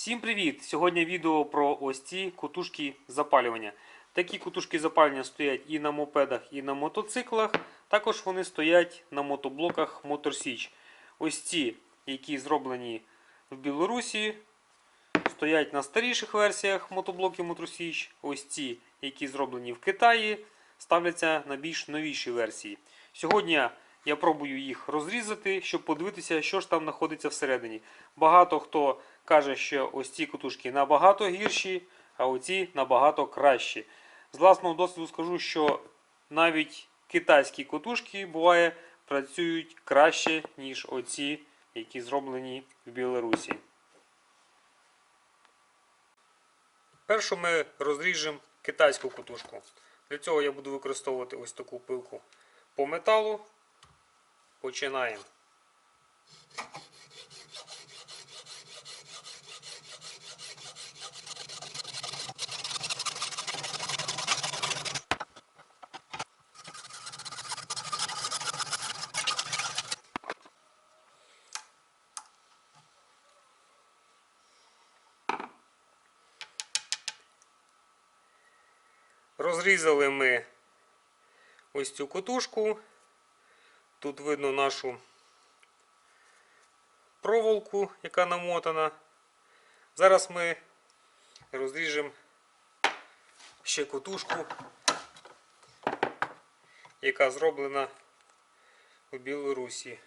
Всім привіт! Сьогодні відео про ось ці кутушки запалювання. Такі кутушки запалювання стоять і на мопедах, і на мотоциклах. Також вони стоять на мотоблоках Моторсіч. Ось ці, які зроблені в Білорусі, стоять на старіших версіях мотоблоків Моторсіч. Ось ці, які зроблені в Китаї, ставляться на більш новіші версії. Сьогодні я пробую їх розрізати, щоб подивитися, що ж там знаходиться всередині. Багато хто каже, що ось ці кутушки набагато гірші, а оці набагато кращі. З власного досвіду скажу, що навіть китайські кутушки буває працюють краще, ніж оці, які зроблені в Білорусі. Першу ми розріжемо китайську кутушку. Для цього я буду використовувати ось таку пилку по металу. Починаємо. Розрізали ми ось цю котушку. Тут видно нашу проволоку, яка намотана. Зараз ми розріжемо ще котушку, яка зроблена у Білорусі.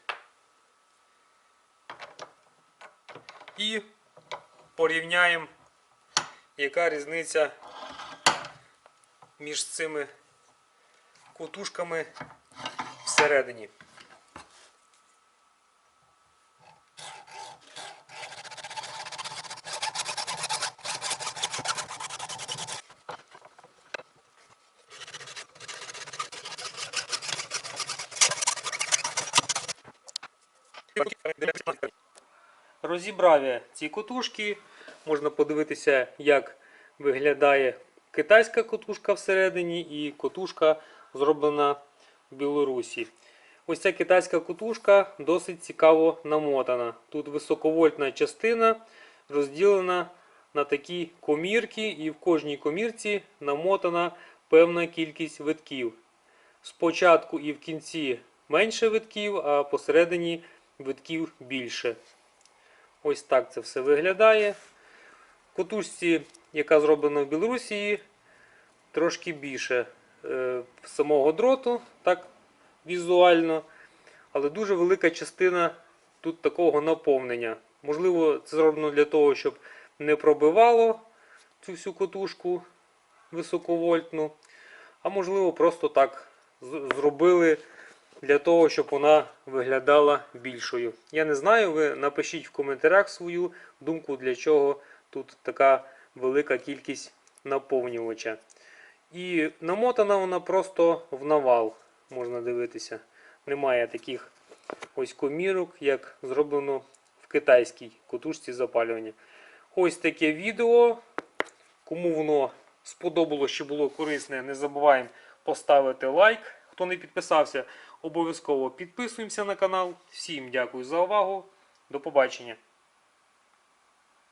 І порівняємо, яка різниця між цими котушками всередині. Розібрав я ці котушки. Можна подивитися, як виглядає китайська котушка всередині і котушка зроблена в Білорусі. Ось ця китайська котушка досить цікаво намотана. Тут високовольтна частина розділена на такі комірки, і в кожній комірці намотана певна кількість витків. Спочатку і в кінці менше витків, а посередині витків більше. Ось так це все виглядає. В котушці, яка зроблена в Білорусі, трошки більше е, самого дроту, так візуально, але дуже велика частина тут такого наповнення. Можливо, це зроблено для того, щоб не пробивало цю всю котушку високовольтну, а можливо, просто так зробили для того, щоб вона виглядала більшою. Я не знаю, ви напишіть в коментарях свою думку, для чого тут така велика кількість наповнювача. І намотана вона просто в навал, можна дивитися. Немає таких ось комірок, як зроблено в китайській котушці запалювання. Ось таке відео. Кому воно сподобалось, що було корисне, не забуваємо поставити лайк. Хто не підписався, обов'язково підписуємося на канал. Всім дякую за увагу. До побачення.